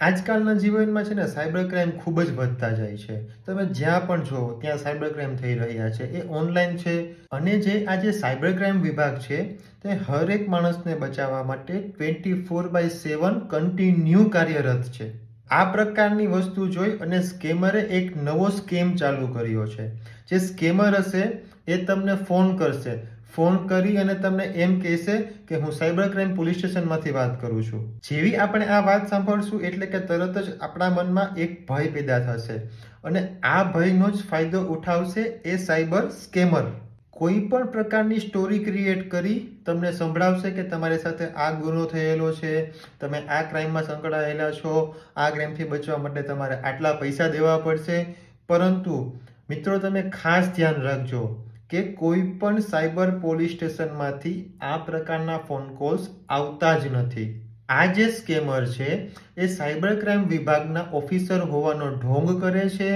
આજકાલના જીવનમાં છે ને સાયબર ક્રાઇમ ખૂબ જ વધતા જાય છે. તમે જ્યાં પણ જુઓ ત્યાં સાયબર ક્રાઇમ થઈ રહ્યા છે. એ ઓનલાઈન છે અને જે આ જે સાયબર ક્રાઇમ વિભાગ છે, તે હરેક માણસને બચાવવા માટે twenty four by seven continue કાર્યરત છે. આ પ્રકારની વસ્તુ જોઈ અને સ્કેમરે એક નવો સ્કેમ ચાલુ કર્યો છે. જે સ્કેમર હશે, એ તમને ફોન કરશે. ફોન કરી અને તમને એમ કહેશે કે હું સાયબર ક્રાઇમ પોલીસ સ્ટેશનમાંથી વાત કરું છું. જેવી આપણે આ વાત સાંભળશું એટલે કે તરત જ આપણા મનમાં એક ભય પેદા થશે અને આ ભયનો જ ફાયદો ઉઠાવશે એ સાયબર સ્કેમર. કોઈ પણ પ્રકારની સ્ટોરી ક્રિએટ કરી તમને સંભળાવશે કે તમારી સાથે આ ગુનો થયેલો છે, તમે આ ક્રાઇમમાં સંકળાયેલા છો, આ ક્રાઇમથી બચવા માટે તમારે આટલા પૈસા દેવા પડશે. પરંતુ મિત્રો, તમે ખાસ ધ્યાન રાખજો. કે કોઈ પણ સાયબર પોલીસ સ્ટેશનમાંથી આ પ્રકારના ફોન કોલ્સ આવતા જ નથી. આ જે સ્કેમર છે, એ સાયબર ક્રાઇમ વિભાગના ઓફિસર હોવાનો ઢોંગ કરે છે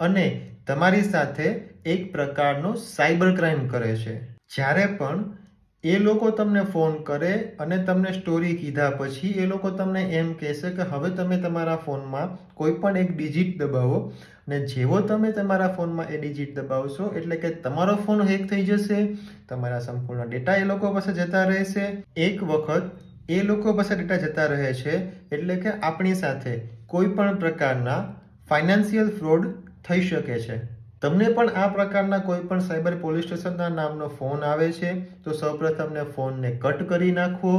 અને તમારી સાથે એક પ્રકારનો સાયબર ક્રાઇમ કરે છે. જ્યારે પણ એ લોકો તમને ફોન કરે અને તમને સ્ટોરી કીધા પછી એ લોકો તમને એમ કહેશે કે હવે તમે તમારા ફોનમાં કોઈ પણ એક ડિજિટ દબાવો અને જેવો તમે તમારા ફોનમાં એ ડિજિટ દબાવશો એટલે કે તમારો ફોન હેક થઈ જશે, તમારા સંપૂર્ણ ડેટા એ લોકો પાસે જતા રહેશે. એક વખત એ લોકો પાસે ડેટા જતા રહે છે એટલે કે આપણી સાથે કોઈ પણ પ્રકારના ફાઇનાન્શિયલ ફ્રોડ થઈ શકે છે. તમને પણ આ પ્રકારના કોઈ પણ સાયબર પોલીસ સ્ટેશનના નામનો ફોન આવે છે, તો સૌપ્રથમને ફોનને કટ કરી નાખવો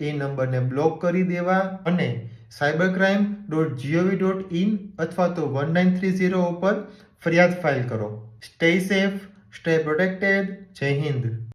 એ નંબરને બ્લોક કરી દેવા અને cyber crime dot G O V dot in અથવા તો વન નાઇન થ્રી ઝીરો ઉપર ફરિયાદ ફાઇલ કરો. સ્ટે સેફ સ્ટે પ્રોટેક્ટેડ જય હિન્દ.